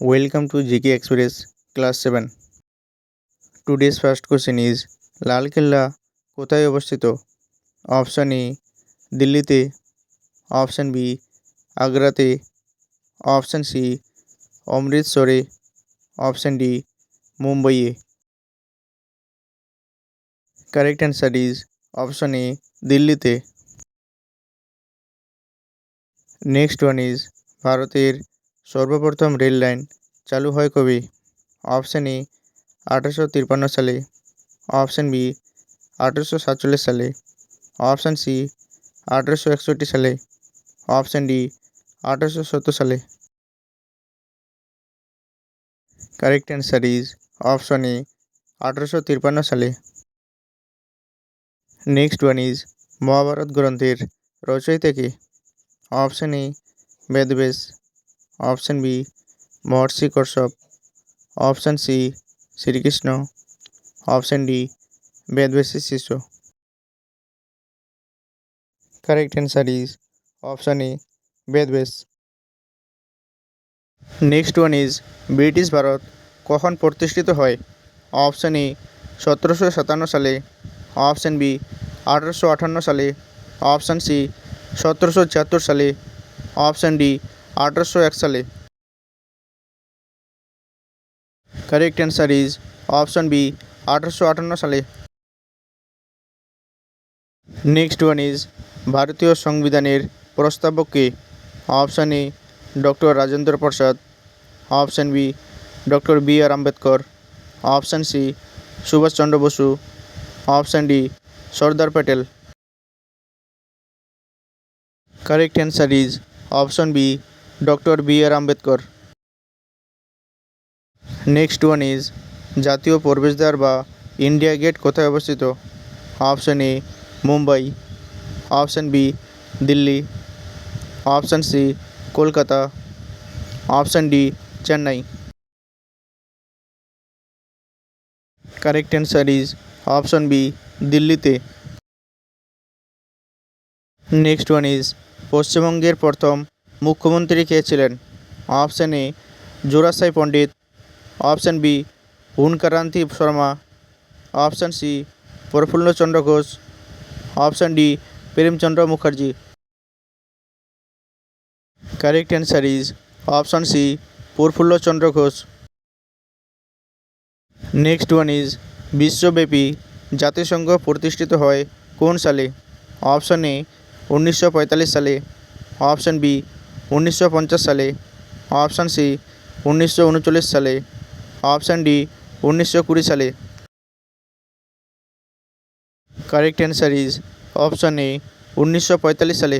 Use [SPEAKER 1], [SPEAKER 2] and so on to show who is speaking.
[SPEAKER 1] Welcome to GK Express, Class 7. Today's first question is লাল কেল্লা কোথায় অবস্থিত? Option A দিল্লিতে। Option B আগ্রাতে। Option C অমৃতসরে। অপশান ডি মুম্বাইয়ে। Correct answer is option A দিল্লিতে। Next one is ভারতের সর্বপ্রথম রেল লাইন চালু হয় কবে? অপশান এ, আঠারোশো তিপ্পান্ন সালে। অপশান বি, আঠারোশো সাতচল্লিশ সালে। অপশান সি, আঠারোশো একষট্টি সালে। অপশান ডি, আঠারোশো সত্তর সালে। Correct answer is option A আঠারোশো তিপ্পান্ন সালে। নেক্সট ওয়ান ইজ মহাভারত গ্রন্থের রচয়িতা কে? Option A Vedavyas. Option B, Maharshi Kashyap. Option C, Shrikrishna. Option D বেদব্যাসের শিষ্য। Correct answer is option A Vedavyas. Next one is British Bharat কখন প্রতিষ্ঠিত হয়? Option A সতেরোশো সাতান্ন সালে। অপশান বি আঠারোশো আটান্ন সালে। অপশান সি সতেরোশো ছিয়াত্তর সালে। অপশান ডি আঠারোশো এক সালে correct answer is option B আঠারোশো আটান্ন সালে। নেক্সট ওয়ান ইজ ভারতীয় সংবিধানের প্রস্তাবক কে? Option A doctor Rajendra Prasad. Option B doctor B R Ambedkar. Option C Subhashchandra Basu. Option D Sardar Patel. Correct answer is option B doctor B R Ambedkar. Next one is জাতীয় প্রবেশদ্বার বা India gate কোথায় অবস্থিত? Option A, Mumbai. Option B, Delhi. Option C, Kolkata. Option D, Chennai. Correct answer is option B, দিল্লিতে। Next one is পশ্চিমবঙ্গের প্রথম মুখ্যমন্ত্রী কে ছিলেন? Option A Jorasai Pandit. Option B, Hunkaranti Sharma. Option C Prafullachandra Ghosh. Option D, Premchandra Mukherjee. Correct answer is option C Prafullachandra Ghosh. Next one is বিশ্বব্যাপী জাতিসংঘ প্রতিষ্ঠিত হয় কোন সালে? অপশান এ, উনিশশো পঁয়তাল্লিশ সালে। অপশান বি উনিশশো পঞ্চাশ সালে, অপশান সি, উনিশশো উনচল্লিশ সালে, অপশান ডি, উনিশশো কুড়ি সালে। Correct answer is option A উনিশশো পঁয়তাল্লিশ সালে।